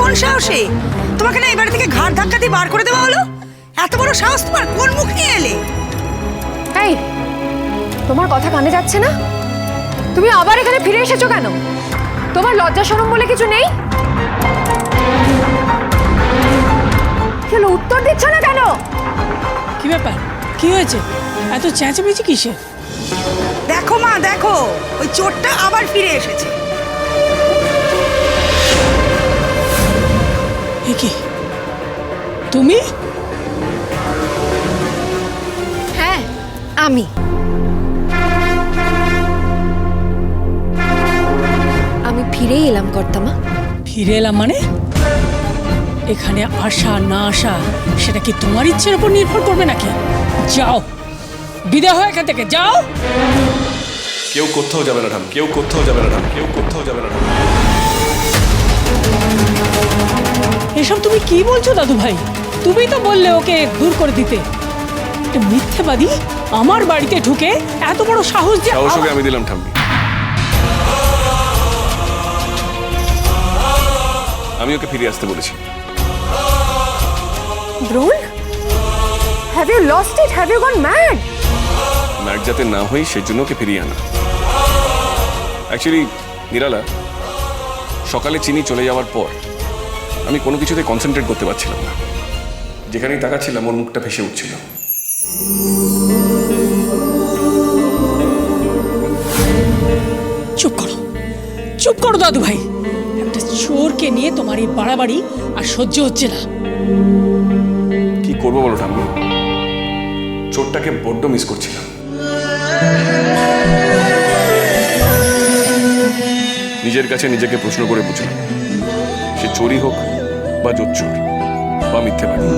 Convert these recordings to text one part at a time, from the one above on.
কোন সাহসে? তোমাকে না এই বাড়ি থেকে ঘাড় ধাক্কা দিয়ে বার করে দেওয়া হলো? এত বড় সাহস তোমার কোন মুখ নিয়ে এলে? এই তোমার কথা কানে যাচ্ছে না? তুমি আবার এখানে ফিরে এসেছ কেন? তোমার লজ্জা শরম বলে কিছু নেই? কি হলো, উত্তর দিচ্ছ না কেন? কি ব্যাপার? কি হয়েছে? এত চেঁচামেচি কিসের? দেখো মা দেখো ওই চোরটা আবার ফিরে এসেছে। কি? তুমি? হ্যাঁ আমি। আমি ফিরেই এলাম কর্তামা। ফিরে এলাম মানে? এখানে আসা না আসা সেটা কি তোমার ইচ্ছের উপর নির্ভর করবে নাকি? যাও বিদায় হয় এখান থেকে যাও। কেউ কোথাও যাবে না ঠাম কেউ কোথাও যাবে না ঠাম কেউ কোথাও যাবে না ঠাম এসব তুমি কি বলছো দাদু ভাই তুমি তো বললে ওকে দূর করে দিতে। একটা মিথ্যেবাদী আমার বাড়িতে ঢুকে এত বড় সাহস যে সাহস আমা- ওকে আমি দিলাম ঠাম্মি। আমি ওকে ফিরে আসতে বলেছি। Bruno have you lost it have you gone mad mat যাতে না হই সেই জন্য ওকে ফিরিয়ে আনা। অ্যাকচুয়ালি নিরালা সকালে চিনি চলে যাওয়ার পর আমি কোনো কিছুতে কনসেন্ট্রেট করতে পারছিলাম না। যেখানেই তাকাচ্ছিলাম ওর মুখটা ভেসে উঠছিল। চুপ করো। চুপ করো দাদু ভাই। একটা চোরকে নিয়ে তোমার এই বাড়াবাড়ি আর সহ্য হচ্ছে না। কি করব বলো ঠাম্মি চোরটাকে বড্ড মিস করছিলাম। নিজের কাছে নিজেকে প্রশ্ন করে বুঝলাম। সে চোরই হোক বা জোচ্চোর বা মিথ্যেবাদী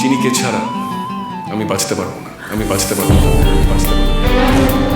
চিনিকে ছাড়া আমি বাঁচতে পারব না। আমি বাঁচতে পারব না। আমি বাঁচতে পারব।